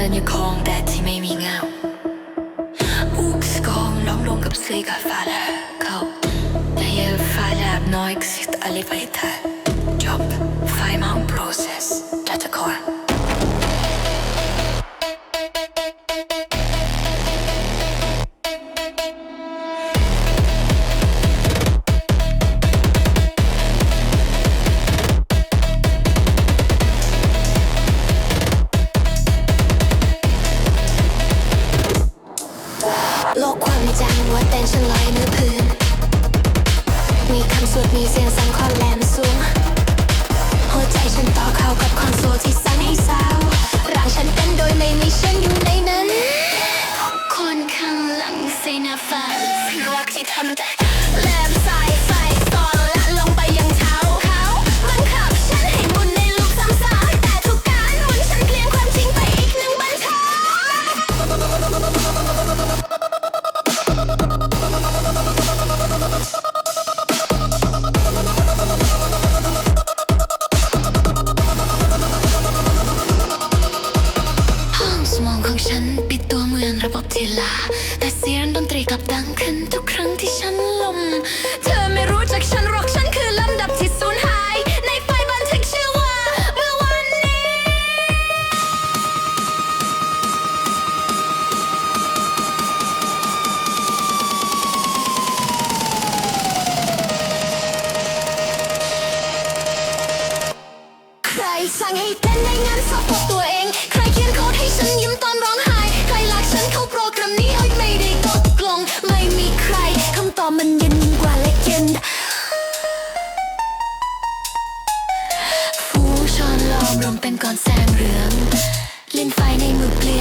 ฉันเดินอยู่คลองแดดที่ไม่มีเงา Ook nog långt upp stiga faller Kalt Jag ger faller nog exist alle veitar Jobb, five man process Dette core สั่นคอนแหลมสูง หัวใจฉันต่อเข้ากับคอนโซลที่สั่นให้เศร้าร่างฉันเต้นโดยไม่มีฉันอยู่ในนั้น คนข้างหลังเซนาฟ้าพี่รักที่ทำแต่ ดังขึ้นทุกครั้งที่ฉันลม เธอไม่รู้จักฉันหรอกฉันคือลำดับที่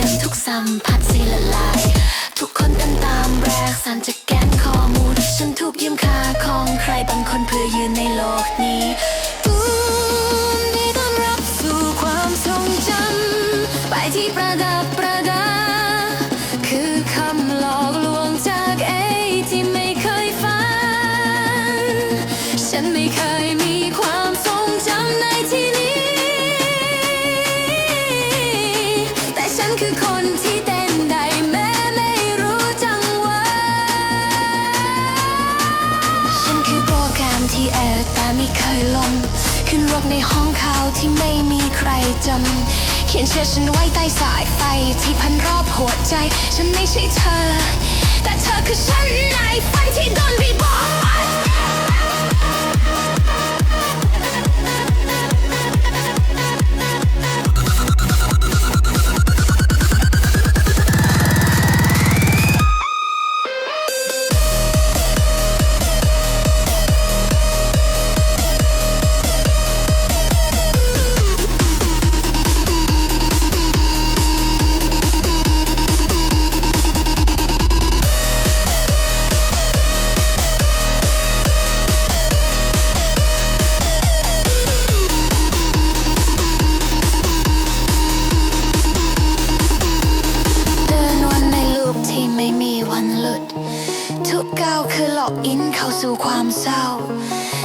นทุกสัมผัสสีละลาย ทุกคนเต้นตามแรกสันจะแกนข้อมูล ฉันถูกยืมค่าของใครบางคนเพื่อยืนในโลกนี้ตูนดีต้อนรับสู่ความทรงจำไปที่ประดับประ คือคนที่เต้นได้แม้ไม่รู้จังหวะฉันคือโปรแกรมที่แอดแต่ไม่เคยลง ขึ้นรกในห้องข่าวที่ไม่มีใครจำ เขียนเชื่อฉันไว้ใต้สายไฟที่พันรอบหัวใจ ฉันไม่ใช่เธอ แต่เธอคือฉันในฝันที่โดนรีบอด คือหลอกอินเข้าสู่ความเศร้า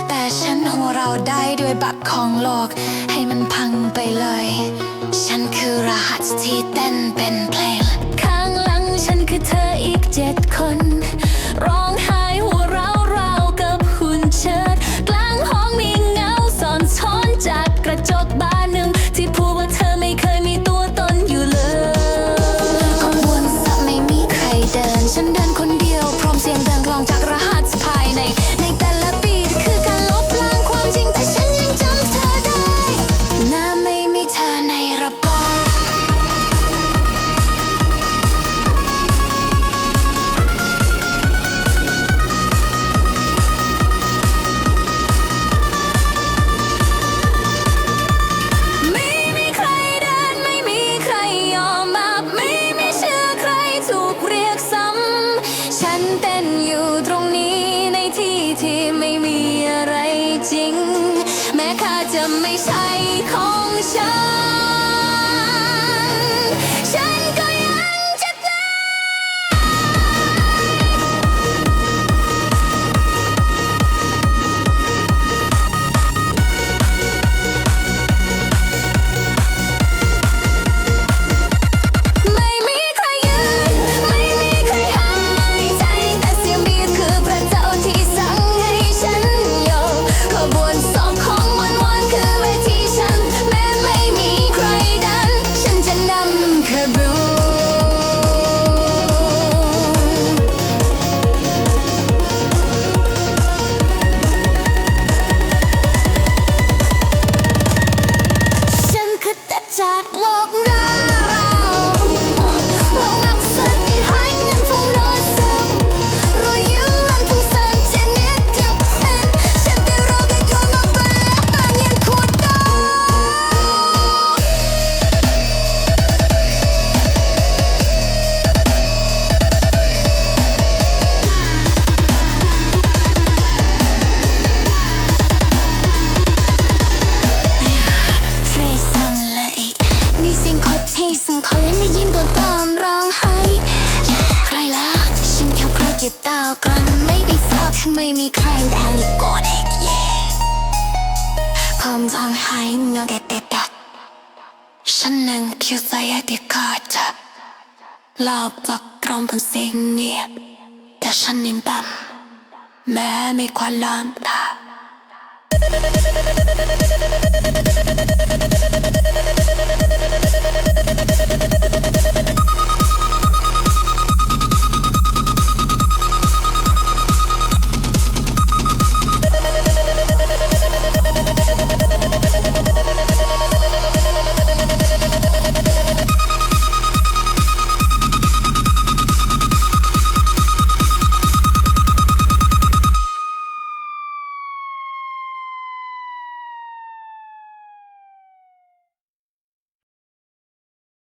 แต่ฉันหัวเราได้ด้วยบัตรของหลอกให้มันพังไปเลย ฉันคือรหัสที่เต้นเป็นเพลง ข้างหลังฉันคือเธออีกเจ็ดคน ร้องไห้ ฉันเดินคนเดียว พร้อมเสียงเดินกลองจากรหัสภายในในแต่ละ ได้ฟักไม่มีใครแทนกอดเอกเย่ผมทางหายเงาเด็ดเด็ดฉันนั่งคิดใจที่กอดเธอหลอบจากกรอมเป็นสิ่งเงียบแต่ฉันนิ่งต่ำแม้ไม่ควรล้อมตา